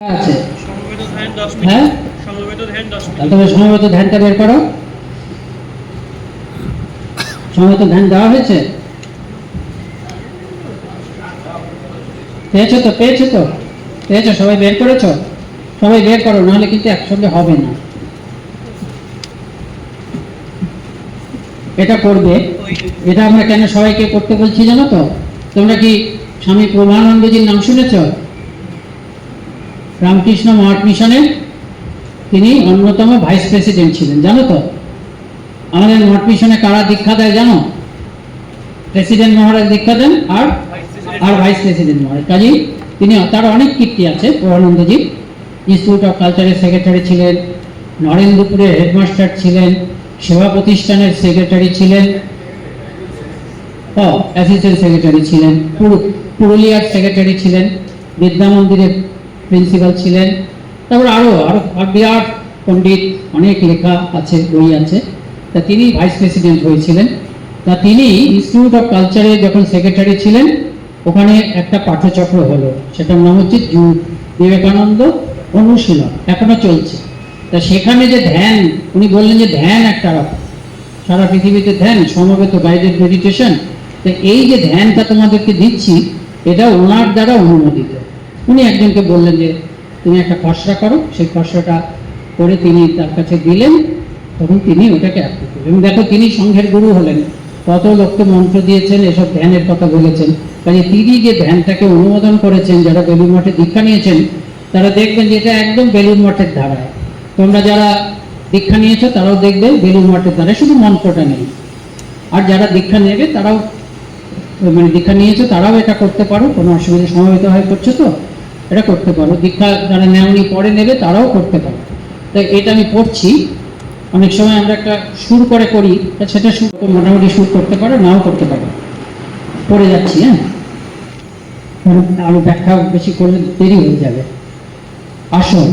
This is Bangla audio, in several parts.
আছে। সমবেত ধ্যান দশ হ্যাঁ? সমবেত ধ্যানটা বের করো। সময়মতো ধ্যান দেওয়া হয়েছে? পেয়েছ তো পেয়েছ তো? পেয়েছ সবাই বের করেছ? সবাই বের করো নাহলে কিন্তু একসঙ্গে হবে না। এটা করবে। এটা আমরা কেন সবাইকে করতে বলছি জানো তো? তোমরা কি স্বামী প্রমানন্দজির নাম শুনেছ? রামকৃষ্ণ মঠ মিশনের তিনি অন্যতম ভাইস প্রেসিডেন্ট ছিলেন, জানো তো? আমাদের মঠ মিশনে কারা দীক্ষা দেয় জানো? প্রেসিডেন্ট মহারাজ দীক্ষা দেন আর আর ভাইস প্রেসিডেন্ট মহারাজ। কাজী, তিনি তার অনেক কীর্তি আছে, প্রভানন্দজি। ইনস্টিটিউট অফ কালচারের সেক্রেটারি ছিলেন নরেন্দ্রপুরের হেডমাস্টার ছিলেন, সেবা প্রতিষ্ঠানের সেক্রেটারি ছিলেন অ্যাসিস্ট্যান্ট সেক্রেটারি ছিলেন পুরুলিয়ার সেক্রেটারি ছিলেন, বিদ্যা মন্দিরের প্রিন্সিপাল ছিলেন। তারপর আরও আরও বিরাট পণ্ডিত, অনেক লেখা আছে, বই আছে। তা তিনি ভাইস প্রেসিডেন্ট হয়েছিলেন। তা তিনি ইনস্টিটিউট অফ কালচারে যখন সেক্রেটারি ছিলেন, ওখানে একটা পাঠ্যচক্র হলো। সেটার নাম হচ্ছে জু- বিবেকানন্দ অনুশীলন। এখনও চলছে। তা সেখানে যে ধ্যান, উনি বললেন যে ধ্যান একটা সারা পৃথিবীতে ধ্যান, সমবেত গাইডেড মেডিটেশন। তো এই যে ধ্যানটা তোমাদেরকে দিচ্ছি, এটা ওনার দ্বারা অনুমোদিত। উনি একজনকে বললেন যে, তুমি একটা খসড়া করো। সেই খসড়াটা করে তিনি তার কাছে দিলেন। তখন তিনি ওটাকে এবং দেখো, তিনি সংঘের গুরু হলেন। কত লোককে মন্ত্র দিয়েছেন, এসব ধ্যানের কথা বলেছেন। কাজে তিনি যে ধ্যানটাকে অনুমোদন করেছেন, যারা বেলুর মঠে দীক্ষা নিয়েছেন, তারা দেখবেন যে এটা একদম বেলুর মঠের ধারায়। তোমরা যারা দীক্ষা নিয়েছো, তারাও দেখবে বেলুর মঠের ধারায় শুধু মন্ত্রটা নেই। আর যারা দীক্ষা নেবে, তারাও মানে দীক্ষা নিয়েছো, তারাও এটা করতে পারো। কোনো অসুবিধা সমবেত হয়ে, করছ তো? এটা করতে পারো। দীক্ষা যারা নেওনি পরে নেবে, তারাও করতে পারো। তাই এটা আমি পড়ছি অনেক সময় আমরা একটা সুর করে করি সেটা সুর মোটামুটি সুর করতে পারো, নাও করতে পারো। পড়ে যাচ্ছি হ্যাঁ? কারণ আরও ব্যাখ্যা বেশি করলে দেরি হয়ে যাবে। আসন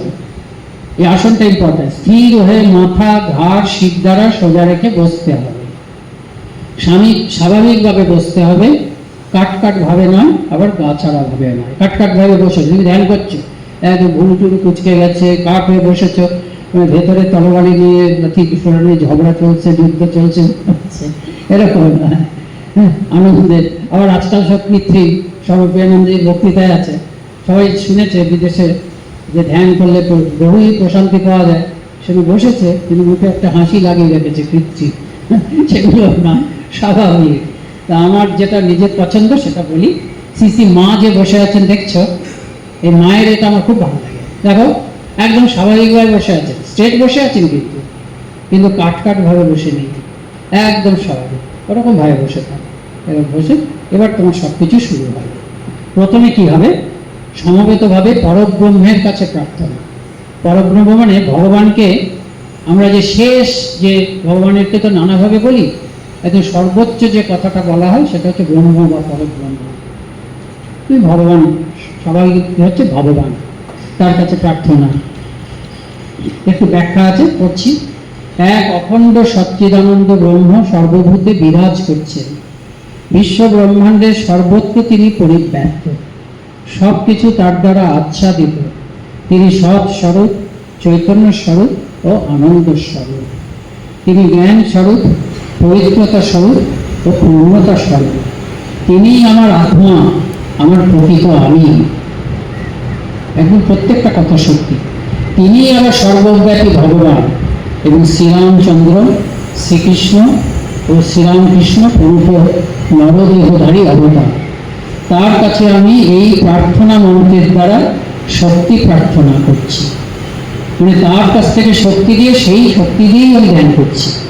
এই আসনটা ইম্পর্টেন্ট স্থির হয়ে মাথা ঘাড় শিব দ্বারা সোজা রেখে বসতে হবে। স্বামী স্বাভাবিকভাবে বসতে হবে। কাট কাট ভাবে নয়, আবার গা ছাড়া ভাবে নয়। কাট কাট ভাবে বসে তুমি ধ্যান করছ। একদম ভুরু টুরু কুচকে গেছে কাঠ হয়ে বসেছো। ভেতরে তরবারি নিয়ে ঠিক নিয়ে ঝগড়া চলছে, যুদ্ধ চলছে। এরকম। হ্যাঁ আনন্দের। আবার আজকাল সব কৃত্রিম সর্বপ্রিয়ানন্দের বক্তৃতায় আছে। সবাই শুনেছে বিদেশে যে ধ্যান করলে বহুই প্রশান্তি পাওয়া যায়। সেগুলো বসেছে, কিন্তু মুখে একটা হাসি লাগিয়ে রেখেছে কৃত্রিম। সেগুলো না, স্বাভাবিক। তা আমার যেটা নিজের পছন্দ, সেটা বলি। সিসি মা যে বসে আছেন, দেখছ? এই মায়ের এটা আমার খুব ভালো লাগে। দেখো, একদম স্বাভাবিকভাবে বসে আছেন স্ট্রেট বসে আছেন কিন্তু। কিন্তু কাট কাট ভাবে বসে নেই। একদম স্বাভাবিক। ওরকম ভাবে বসে থাকে। এবার বসে, এবার তোমার সব কিছু শুরু হবে প্রথমে কি হবে? সমবেতভাবে পরব্রহ্মের কাছে প্রার্থনা। পরব্রহ্ম মানে ভগবানকে আমরা যে শেষ যে ভগবানেরকে তো নানাভাবে বলি একদম সর্বোচ্চ যে কথাটা বলা হয় সেটা হচ্ছে ব্রহ্ম বা পরব্রহ্ম। তুই ভগবান, সবাই হচ্ছে ভগবান, তার কাছে প্রার্থনা। একটু ব্যাখ্যা আছে, পড়ছি। এক অখণ্ড সচ্চিদানন্দ ব্রহ্ম সর্বভূতে বিরাজ করছেন বিশ্ব ব্রহ্মাণ্ডের সর্বত্র তিনি পরিব্যাপ্ত। সব কিছু তার দ্বারা আচ্ছাদিত। তিনি সৎ স্বরূপ, চৈতন্য স্বরূপ ও আনন্দ স্বরূপ। তিনি জ্ঞান স্বরূপ পবিত্রতা স্বরূপ ও পূর্ণতা স্বরূপ। তিনিই আমার আত্মা, আমার প্রকৃত আমি। এখন প্রত্যেকটা কথা সত্যি। তিনি আমার সর্বব্যাপী ভগবান এবং শ্রীরামচন্দ্র, শ্রীকৃষ্ণ ও শ্রীরামকৃষ্ণ প্রমুখ নরদেহধারী অবতার। তার কাছে আমি এই প্রার্থনা মন্ত্রের দ্বারা শক্তি প্রার্থনা করছি। মানে তার কাছ থেকে শক্তি দিয়ে সেই শক্তি দিয়েই আমি ধ্যান করছি।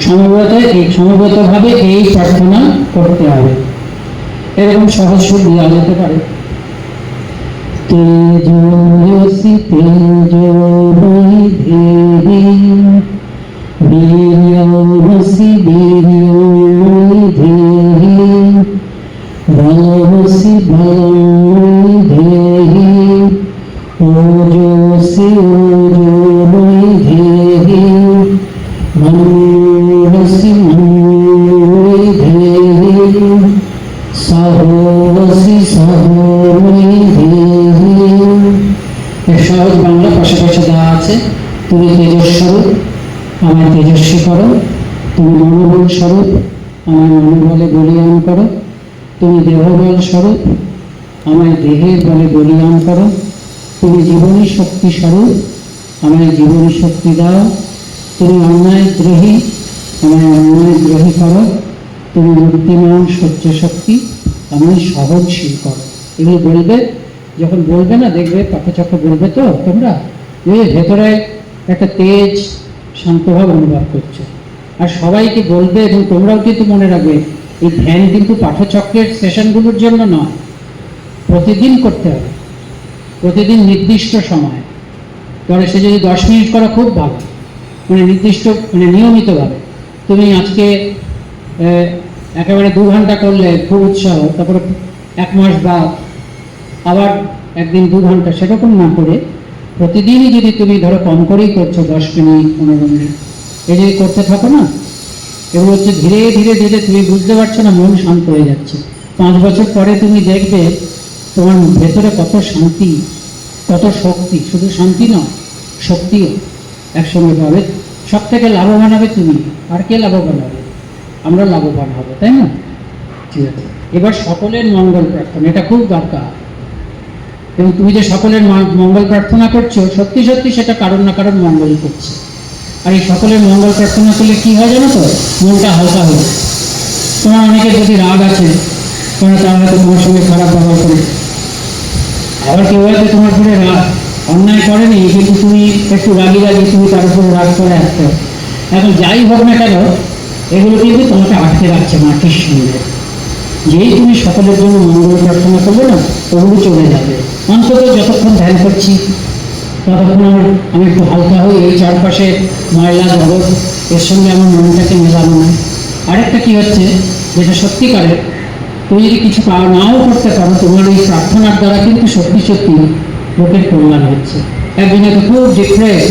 সমবেত সমবেতভাবে এই প্রার্থনা করতে হবে এরকম সহজ সুর দেওয়া যেতে পারে বীর্যমসি বীর্যময়ী দেবী বলমসি বলময়ী দেবী ওজসি স্বরূপ, আমায় দেহের বলে বলিয়ান করো। তুমি জীবনী শক্তি স্বরূপ, আমায় জীবনী শক্তি দাও। তুমি অন্যায় দ্রোহী আমায় অন্যায় দ্রোহী করো। তুমি মূর্তিমান সহ্য শক্তি আমায় সহনশীল করো। এগুলো বলবে, যখন বলবে না, দেখবে পাকে বলবে তো তোমরা ওই ভেতরে একটা তেজ শান্তভাব অনুভব করছে। আর সবাইকে বলবে এবং তোমরাও কিন্তু মনে রাখবে এই ধ্যান কিন্তু পাঠচক্রের সেশনগুলোর জন্য নয়। প্রতিদিন করতে হবে। প্রতিদিন নির্দিষ্ট সময়। পরে সে যদি দশ মিনিট করা খুব ভালো মানে নির্দিষ্ট মানে নিয়মিতভাবে। তুমি আজকে একেবারে দু ঘণ্টা করলে খুব উৎসাহ, তারপরে এক মাস বাদ, আবার একদিন দু ঘণ্টা, সেরকম না করে প্রতিদিনই যদি তুমি ধরো কম করেই করছ দশ মিনিট, পনেরো মিনিট এই যদি করতে থাকো না এগুলো হচ্ছে ধীরে ধীরে ধীরে তুমি বুঝতে পারছ না, মন শান্ত হয়ে যাচ্ছে। পাঁচ বছর পরে তুমি দেখবে তোমার ভেতরে কত শান্তি, কত শক্তি। শুধু শান্তি নয়, শক্তিও একসঙ্গে পাবে। সব থেকে লাভবান হবে তুমি। আর কে লাভবান হবে? আমরা লাভবান হব, তাই না? ঠিক আছে। এবার সকলের মঙ্গল প্রার্থনা, এটা খুব দরকার। এবং তুমি যে সকলের মঙ্গল প্রার্থনা করছ, সত্যি সত্যি সেটা কারণ না কারণ মঙ্গল করছে। আর এই সকলের মঙ্গল প্রার্থনা করলে কি হয় জানো তো? মনটা হালকা হয়ে তোমার অনেকের যদি রাগ আছে তোমরা তার হয়তো তোমার সঙ্গে খারাপ ব্যবহার করে। আবার কেউ হয়তো তোমার উপরে রাগ অন্যায় করেনি কিন্তু তুমি একটু রাগি রাগি তুমি তার উপরে রাগ করে আসতে। এখন যাই হোক না কেন, এগুলো কিন্তু তোমাকে আটকে রাখছে মাটির সঙ্গে যেই তুমি সকলের জন্য মঙ্গল প্রার্থনা করবে না ওগুলো চলে যাবে। অন্তত যতক্ষণ ধ্যান করছি ততক্ষণ আমার আমি একটু হালকা হই এই চারপাশে ময়লা জগৎ, এর সঙ্গে আমার মনটাকে মেলানো না আরেকটা কি হচ্ছে, যেটা সত্যিকারের তুমি যদি কিছু নাও করতে পারো, তোমার এই প্রার্থনার দ্বারা কিন্তু সত্যি সত্যি লোকের কল্যাণ হচ্ছে। একদিনে তো খুব ডিপ্রেস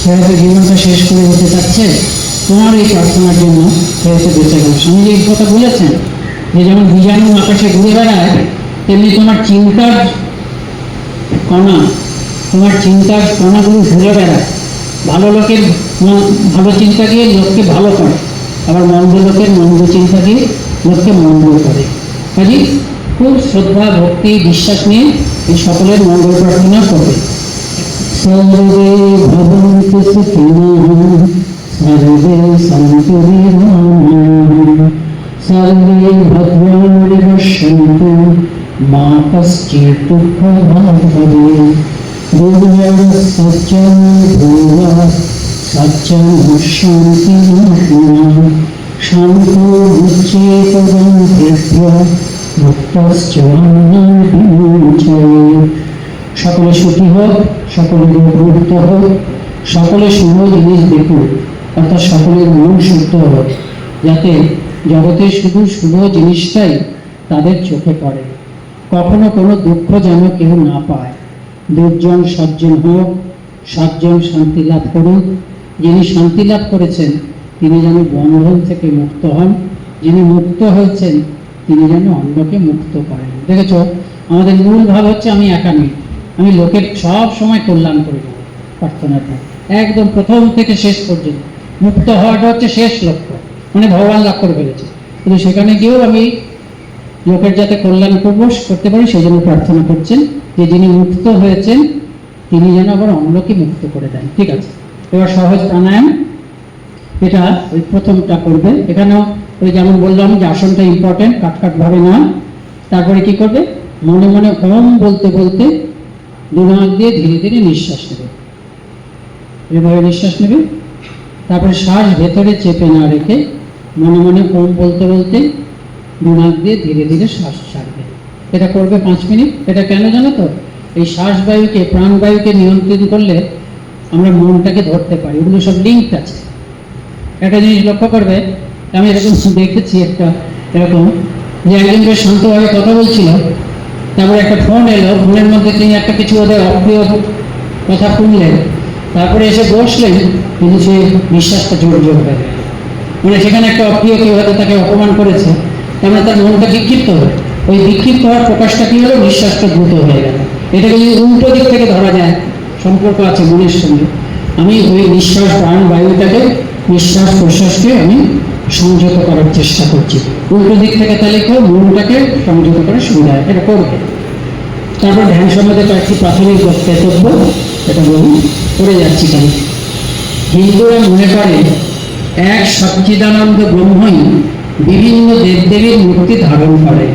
সে হয়তো জীবনটা শেষ করে দিতে চাচ্ছে, তোমার এই প্রার্থনার জন্য সে হয়তো বেঁচে গেল। স্বামীজি এই কথা বলেছেন যে, যেমন বীজাণু আকাশে ঘুরে বেড়ায়, তেমনি তোমার চিন্তার কণা তোমার চিন্তার কণাগুলো ঘুরে বেড়ায় ভালো লোকের ভালো চিন্তা দিয়ে লোককে ভালো করে। আবার মন্দ লোকের মন্দ চিন্তা দিয়ে লোককে মন্দ করে। কাজে খুব শ্রদ্ধা, ভক্তি, বিশ্বাস নিয়ে এই সকলের মঙ্গল প্রার্থনা করবে। সর্বে ভবন্তু মা কশ্চিৎ দুঃখভাগ্ সকলে সুখী হোক, সকলে হোক, সকলে শুভ জিনিস দেখুক, অর্থাৎ সকলের মন শুদ্ধ হোক, যাতে জগতে শুধু শুভ জিনিসটাই তাদের চোখে পড়ে। কখনো কোনো দুঃখ যেন কেউ না পায়। দুর্জন সজ্জন হোক সজ্জন শান্তি লাভ করুক। যিনি শান্তি লাভ করেছেন, তিনি যেন বন্ধন থেকে মুক্ত হন। যিনি মুক্ত হয়েছেন, তিনি যেন অন্যকে মুক্ত করেন। দেখেছ, আমাদের মূল ভাব হচ্ছে আমি একা নই। আমি লোকের সব সময় কল্যাণ করে দেবো প্রার্থনাটা একদম প্রথম থেকে শেষ পর্যন্ত। মুক্ত হওয়াটা হচ্ছে শেষ লক্ষ্য। মানে ভগবান লাভ করে ফেলেছে। কিন্তু সেখানে গিয়েও আমি লোকের যাতে কল্যাণ করব করতে পারি, সেই জন্য প্রার্থনা করছেন যে যিনি মুক্ত হয়েছেন, তিনি যেন আবার অন্যকে মুক্ত করে দেন। ঠিক আছে? এবার সহজ প্রাণায়াম। এটা ওই প্রথমটা করবে এখানেও ওই যেমন বললাম যে আসনটা ইম্পর্টেন্ট কাট কাট ভাবে না তারপরে কি করবে? মনে মনে ওম বলতে বলতে দু নাক দিয়ে ধীরে ধীরে নিঃশ্বাস নেবে। এভাবে নিঃশ্বাস নেবে। তারপরে শ্বাস ভেতরে চেপে না রেখে মনে মনে ওম বলতে বলতে দু নাক দিয়ে ধীরে ধীরে শ্বাস ছাড়বে। এটা করবে পাঁচ মিনিট। এটা কেন জানো তো? এই শ্বাসবায়ুকে, প্রাণবায়ুকে নিয়ন্ত্রণ করলে আমরা মনটাকে ধরতে পারি। ওগুলো সব লিঙ্ক আছে। একটা জিনিস লক্ষ্য করবে, আমি এরকম দেখেছি একটা, এরকম যে একজন বেশ শান্তভাবে কথা বলছিল। তারপরে একটা ফোন এলো ফোনের মধ্যে তিনি একটা কিছু ওদের অপ্রিয় কথা শুনলেন। তারপরে এসে বসলেন, কিন্তু সে বিশ্বাসটা জোর জোর হয়ে মানে সেখানে একটা অপ্রিয় কেউ হয়তো তাকে অপমান করেছে। মানে তার মনটা বিক্ষিপ্ত হয় ওই বিক্ষিপ্ত হওয়ার প্রকাশটা কি হলো? নিঃশ্বাসটা দ্রুত হয়ে গেল। এটাকে যদি উল্টো দিক থেকে ধরা যায়, সম্পর্ক আছে মনের সঙ্গে। আমি ওই নিঃশ্বাস প্রাণ বায়ুটাকে, নিঃশ্বাস প্রশ্বাসকে আমি সংযত করার চেষ্টা করছি। উল্টো দিক থেকে তাহলে কেউ মনটাকে সংযত করার সুবিধা এটা করবে। তারপর ধ্যান সম্বন্ধে কয়েকটি প্রাথমিক বক্তব্য, এটা বলুন করে যাচ্ছি তাহলে। হিন্দুরা মনে করে, এক সচ্চিদানন্দ ব্রহ্মই বিভিন্ন দেবদেবীর মূর্তি ধারণ করে।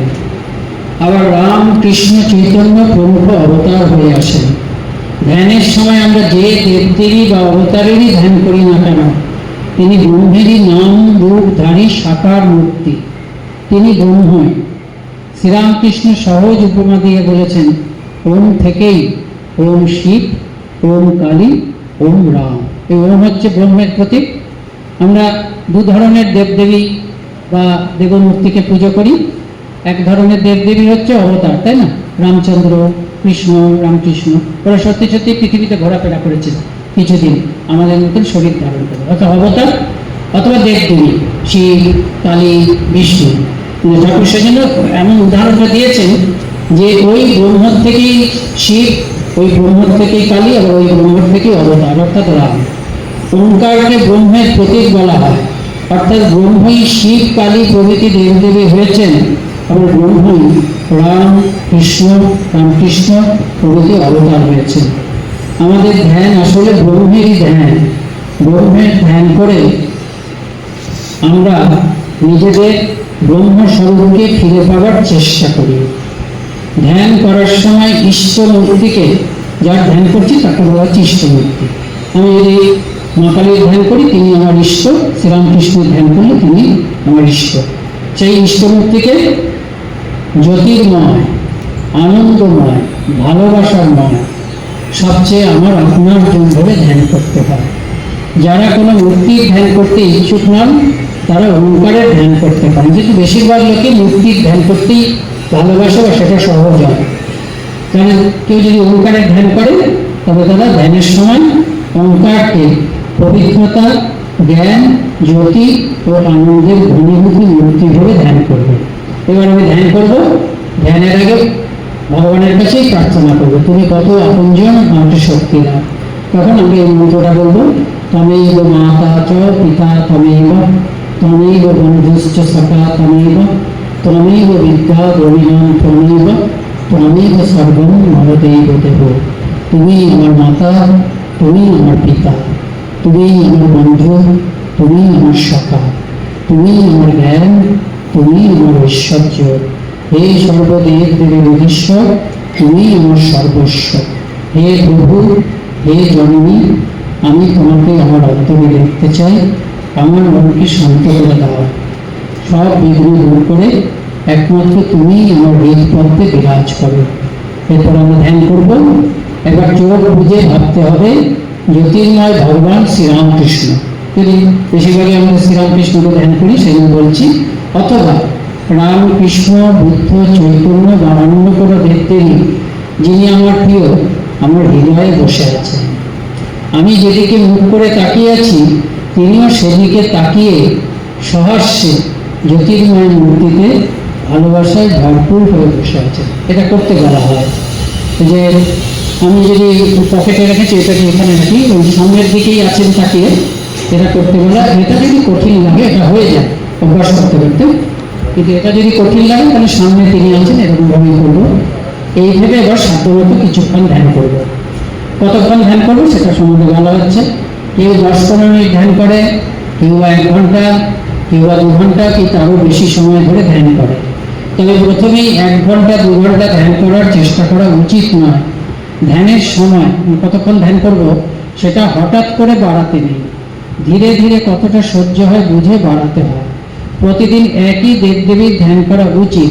আবার রাম কৃষ্ণ চৈতন্য প্রমুখ অবতার হয়ে আসেন ধ্যানের সময় আমরা যে দেবদেবী বা অবতারেরই ধ্যান করি না কেন, তিনি ব্রহ্মেরই নাম রূপধারী সাকার মূর্তি। তিনি ব্রহ্মই শ্রীরামকৃষ্ণ সহজ উপমা দিয়ে বলেছেন, ওম থেকেই ওম শিব, ওম কালী, ওম রাম। এই ওম হচ্ছে ব্রহ্মের প্রতীক। আমরা দু ধরনের দেবদেবী বা দেবমূর্তিকে পুজো করি। এক ধরনের দেবদেবী হচ্ছে অবতার, তাই না? রামচন্দ্র, কৃষ্ণ, রামকৃষ্ণ। ওরা সত্যি সত্যি পৃথিবীতে ঘোরাফেরা করেছে কিছুদিন। আমাদের মতন শরীর ধারণ করে। অর্থাৎ অবতার, অথবা দেবদেবী, শিব, কালী, বিষ্ণু। ঠাকুর সেজন্য এমন উদাহরণটা দিয়েছেন যে ওই ব্রহ্ম থেকেই শিব, ওই ব্রহ্ম থেকেই কালী আর ওই ব্রহ্ম থেকেই অবতার, অর্থাৎ রাম। ওঙ্কারকে ব্রহ্মের প্রতীক বলা হয়। অর্থাৎ ব্রহ্মই শিব কালী প্রভৃতি দেবদেবী হয়েছেন। আবার ব্রহ্মই রাম, কৃষ্ণ, রামকৃষ্ণ প্রভৃতি অবতার হয়েছেন। আমাদের ধ্যান আসলে ব্রহ্মেরই ধ্যান। ব্রহ্মের ধ্যান করে আমরা নিজেদের ব্রহ্মস্বরূপকে ফিরে পাওয়ার চেষ্টা করি। ধ্যান করার সময় ইষ্ট মূর্তিকে যার ধ্যান করছি তাকে বলা হচ্ছে ইষ্ট মূর্তি আমি যদি মা ধ্যান করি, তিনি আমার ঈশ্বর শ্রীরামকৃষ্ণের ধ্যান করলে তিনি আমার ঈশ্বর। সেই ইষ্টমূর্তিকে জ্যোতির্ময়, আনন্দময় ভালোবাসারময় সবচেয়ে আমার আপনার জন্য ধরে ধ্যান করতে হয়। যারা কোনো মূর্তির ধ্যান করতে ইচ্ছুক নন, তারা ওঙ্কারের ধ্যান করতে পারেন কিন্তু বেশিরভাগ লোকে মূর্তির ধ্যান করতেই ভালোবাসে বা সেটা সহজ হয়। কারণ কেউ যদি ওঙ্কারের ধ্যান করে, তবে তারা ধ্যানের সময় ওঙ্কারকে পবিত্রতা, জ্ঞান, জ্যোতি ও আনন্দের ঘনীভূতি মূর্তি ভেবে ধ্যান করবে। এবার আমি ধ্যান করব। ধ্যানের আগে ভগবানের কাছেই প্রার্থনা করব। তুমি কত আপনজন আমাকে শক্তি দাও তখন আমি এই মন্ত্রটা বলব, তমেব মাতা চ পিতা তমেব তমেব বন্ধুশ্চ সখা তমেব ত্বমেব বিদ্যা দ্রবিণাম ত্বমেব ত্বমেব সর্বম মমদেব দেব তুমি আমার মাতা, তুমি আমার পিতা। তুমি আমার বন্ধু, তুমি আমার সখা, তুমি আমার জ্ঞান, তুমি আমার ঐশ্বর্য। হে সর্বদেব দেবের ঈশ্বর তুমি আমার সর্বস্ব। হে প্রভু, হে জননী, আমি তোমাকে আমার অন্তরে দেখতে চাই, আমার মনকে শান্ত করে দাও। সব বিঘ্ন দূর করে একমাত্র তুমি আমার হৃদপথে বিরাজ করো। এরপর আমরা ধ্যান করব। এবার চোখ বুঝে ভাবতে হবে জ্যোতির্ময় ভগবান শ্রীরামকৃষ্ণ। যদি বেশিরভাগই আমরা শ্রীরামকৃষ্ণকে ধ্যান করি, সেজন্য বলছি, অথবা রামকৃষ্ণ, বুদ্ধ, চৈতন্য বা অন্য কোনো দেবদেবী যিনি আমার প্রিয়, আমার হৃদয়ে বসে আছেন। আমি যেদিকে মুখ করে তাকিয়ে আছি, তিনিও সেদিকে তাকিয়ে সহাস্যে জ্যোতির্ময় মূর্তিতে ভালোবাসায় ভরপুর হয়ে বসে আছেন। এটা করতে বলা হয়। যে আমি যদি পকেটে রেখেছি এটাকে এখানে রাখি ওই সামনের দিকেই আছেন তাকিয়ে, এটা করতে বলা এটা যদি কঠিন লাগে, এটা হয়ে যায়, অভ্যাস করতে করতে। কিন্তু এটা যদি কঠিন লাগে, তাহলে সামনে তিনি আছেন এরকমভাবেই করব। এই ভেবে এবার সাধ্যমতো কিছুক্ষণ ধ্যান করব। কতক্ষণ ধ্যান করব সেটা সম্বন্ধে বলা হচ্ছে। কেউ দশ পনেরো মিনিট ধ্যান করে, কেউ বা এক ঘণ্টা, কেউ বা দু ঘণ্টা কি তারও বেশি সময় ধরে ধ্যান করে। তবে প্রথমেই এক ঘণ্টা, দু ঘণ্টা ধ্যান করার চেষ্টা করা উচিত নয়। ধ্যানের সময় কতক্ষণ ধ্যান করব সেটা হঠাৎ করে বাড়াতে নেই। ধীরে ধীরে কতটা সহ্য হয় বুঝে বাড়াতে হয়। প্রতিদিন একই দেবদেবীর ধ্যান করা উচিত।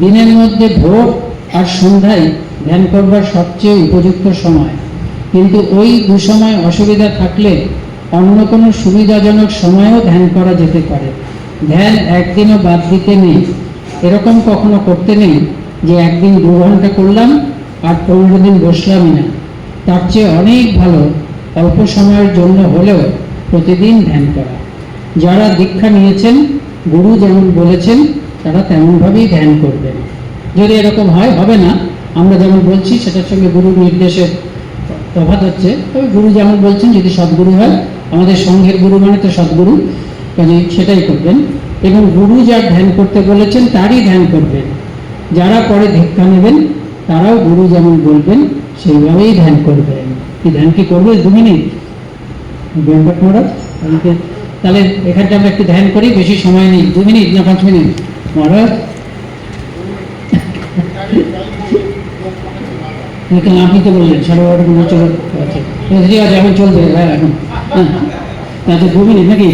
দিনের মধ্যে ভোর আর সন্ধ্যায় ধ্যান করবার সবচেয়ে উপযুক্ত সময়। কিন্তু ওই দু সময় অসুবিধা থাকলে অন্য কোনো সুবিধাজনক সময়েও ধ্যান করা যেতে পারে। ধ্যান একদিনও বাদ দিতে নেই। এরকম কখনো করতে নেই যে একদিন দু ঘণ্টা করলাম আর পনেরো দিন বসলামই না। তার চেয়ে অনেক ভালো অল্প সময়ের জন্য হলেও প্রতিদিন ধ্যান করা। যারা দীক্ষা নিয়েছেন, গুরু যেমন বলেছেন, তারা তেমনভাবেই ধ্যান করবেন। যদি এরকম হয়, হবে না। আমরা যেমন বলছি, সেটার সঙ্গে গুরুর নির্দেশের তফাৎ হচ্ছে। তবে গুরু যেমন বলছেন, যদি সদ্গুরু হয়, আমাদের সংঘের গুরু মানে তো সদ্গুরু কাজে সেটাই করবেন। এবং গুরু যা ধ্যান করতে বলেছেন, তারই ধ্যান করবেন। যারা পরে ধিক্ষা নেবেন তারাও গুরু যেমন বলবেন, সেইভাবেই ধ্যান করবেন। কি ধ্যান কি করবে? দু মিনিট। বেঙ্কট মহারাজ, তাহলে এখানটা আমরা একটু ধ্যান করি, বেশি সময় নেই। দু মিনিট না পাঁচ মিনিট? মহারাজ? আপনি তো বললেন বারোটা মিনিট চলো। আচ্ছা ঠিক আছে, এখন চলবে হ্যাঁ এখন। হ্যাঁ। আচ্ছা দু মিনিট নাকি?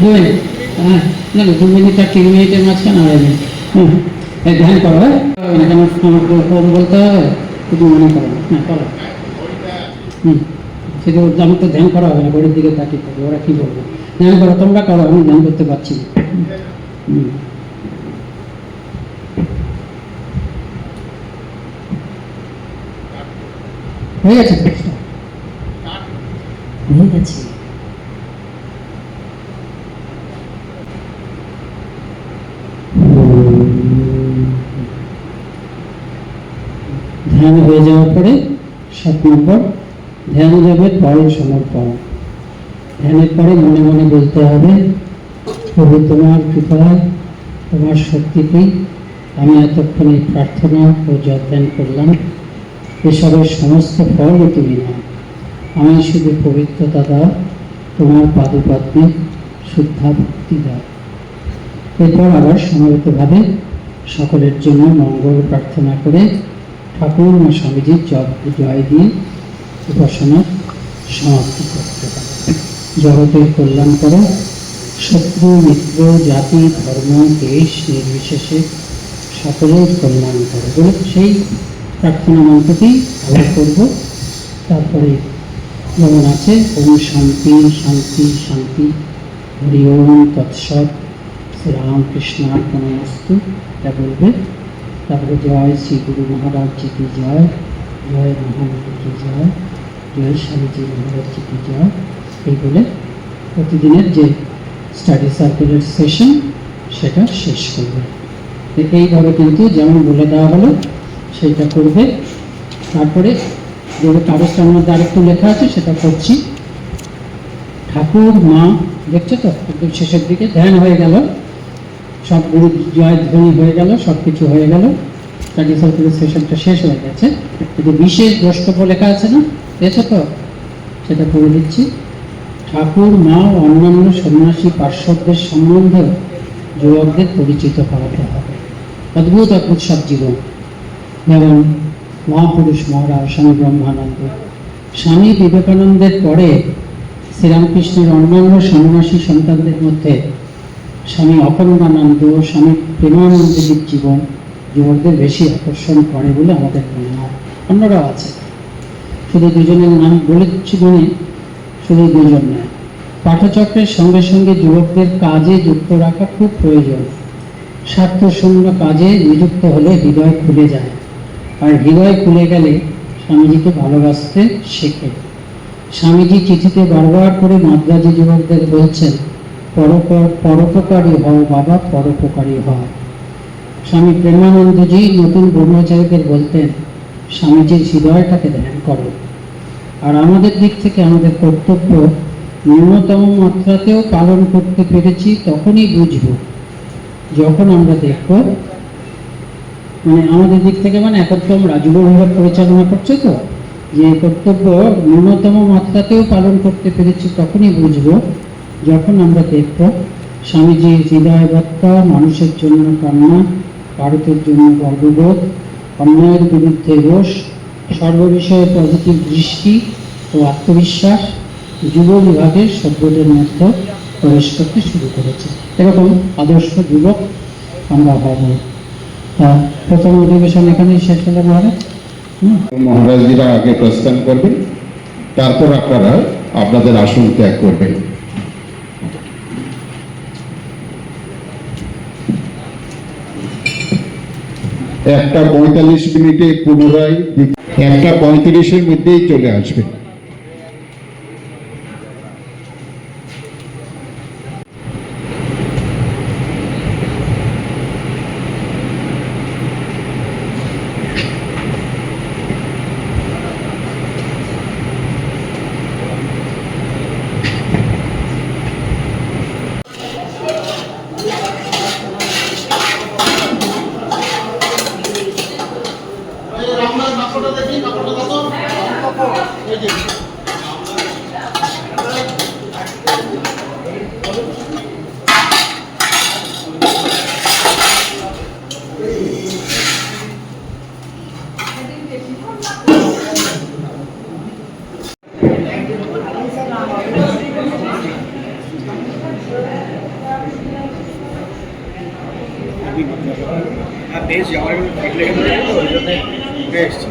দু মিনিট। হ্যাঁ। না দু মিনিট আর তিন মিনিটের মাঝখানে আড়াই মিনিট হুম এই ধ্যান করো হ্যাঁ। হবে না কেন আমাকে ফোন বলতে হবে শুধু মনে করো হ্যাঁ। করো হুম। সেটা আমি তো ধ্যান করা হবে না ঘরের দিকে তাকিয়ে থাকবে, ওরা কী বলবে? ধ্যান করো, তোমরা করো, আমি ধ্যান করতে পারছি না। হুম। হয়ে গেছে? হয়ে গেছে ধ্যান পরে সাত নম্বর। ধ্যান যাবে পরে সমর্পণ। ধ্যানের পরে মনে মনে বলতে হবে, প্রভু তোমার কৃপায়, তোমার শক্তিতেই আমি এতক্ষণ এই প্রার্থনা ও যজ্ঞান করলাম। এসবের সমস্ত ফলও তুমি না আমি শুধু পবিত্রতা দাও, তোমার পাদুপদ্মে শুদ্ধা ভক্তি দাও। এরপর আবার সমবেতভাবে সকলের জন্য মঙ্গল প্রার্থনা করে ঠাকুর ও স্বামীজির জয় দিয়ে উপাসনা সমাপ্তি করতে পারে জগতের কল্যাণ করো। শত্রু, মিত্র, জাতি, ধর্ম, দেশ নির্বিশেষে সকলের কল্যাণ করো। বলে সেই প্রার্থনা মন্ত্রটি আবার করব। তারপরে যেমন আছে, ওম শান্তি শান্তি শান্তি। হরি ওম, তৎসৎ। শ্রীরামকৃষ্ণ অর্পণমস্তু এটা বলবে তারপরে জয় শ্রী গুরু মহারাজ জি কি জয় জয় মহানবী কি জয় জয় স্বামীজি মহারাজ জি কি জয় এই বলে প্রতিদিনের যে স্টাডি সার্কেলের সেশন সেটা শেষ করবে এইভাবে কিন্তু যেমন বলে দেওয়া হলো সেইটা করবে তারপরে যে কাগজটার মধ্যে আরেকটু লেখা আছে সেটা করছি ঠাকুর মা দেখছ তো একদম শেষের দিকে ধ্যান হয়ে গেল সব গুরু জয় ধ্বনি হয়ে গেল সব কিছু হয়ে গেল। স্টাডি সার্কেলের সেশনটা শেষ হয়ে গেছে। কিন্তু বিশেষ দ্রষ্টব্য লেখা আছে না? দেখছ তো। সেটা করে দিচ্ছি ঠাকুর, মা ও অন্যান্য সন্ন্যাসী পার্শ্বদের সম্বন্ধে যুবকদের পরিচিত করাতে হবে। অদ্ভুত অদ্ভুত সব জীবন। যেমন মহাপুরুষ মহারাজ, স্বামী ব্রহ্মানন্দ। স্বামী বিবেকানন্দের পরে শ্রীরামকৃষ্ণের অন্যান্য সন্ন্যাসী সন্তানদের মধ্যে স্বামী অপঙ্গানন্দ স্বামী প্রেমানন্দজির জীবন, যুবকদের বেশি আকর্ষণ করে বলে আমাদের মনে হয়। অন্যরাও আছে। শুধু দুজনের নাম বলেছি মনে শুধু দুজন নয়। পাঠচক্রের সঙ্গে সঙ্গে যুবকদের কাজে যুক্ত রাখা খুব প্রয়োজন। স্বার্থশূন্য কাজে নিযুক্ত হলে হৃদয় খুলে যায়। আর হৃদয় খুলে গেলে স্বামীজিকে ভালোবাসতে শেখে। স্বামীজি চিঠিতে বারবার করে মাদ্রাজি যুবকদের বলছেন পরোপ- পরোপকারী হও বাবা পরোপকারী হও স্বামী প্রেমানন্দজি নতুন ব্রহ্মচারীদের বলতেন, স্বামীজির হৃদয়টাকে ধ্যান করো। আর আমাদের দিক থেকে আমাদের কর্তব্য, ন্যূনতম মাত্রাতেও পালন করতে পেরেছি তখনই বুঝব। যখন আমরা দেখব মানে আমাদের দিক থেকে মানে একদম রাজুব বিভাগ পরিচালনা করছে তো, যে কর্তব্য ন্যূনতম মাত্রাতেও পালন করতে পেরেছি তখনই বুঝব যখন আমরা দেখব স্বামীজির হৃদয়বত্তা, মানুষের জন্য কান্না ভারতের জন্য গর্ববোধ, অন্যায়ের বিরুদ্ধে রোষ, সর্ববিষয়ে পজিটিভ দৃষ্টি ও আত্মবিশ্বাস যুব বিভাগের সভ্যদের মধ্যে প্রবেশ করতে শুরু করেছে। এরকম আদর্শ যুবক আমরা হব তা প্রথম অধিবেশন এখানেই শেষ হলো মহারাজ। মহারাজজিরা আগে প্রস্থান করবেন, তারপর আপনারা আপনাদের আসন ত্যাগ করবেন। একটা পঁয়তাল্লিশ মিনিটে পুনরায় একটা পঁয়ত্রিশের মধ্যেই চলে আসবেন আর বেশ যাওয়ার ঠিক লেগে ওই জন্য এসছি।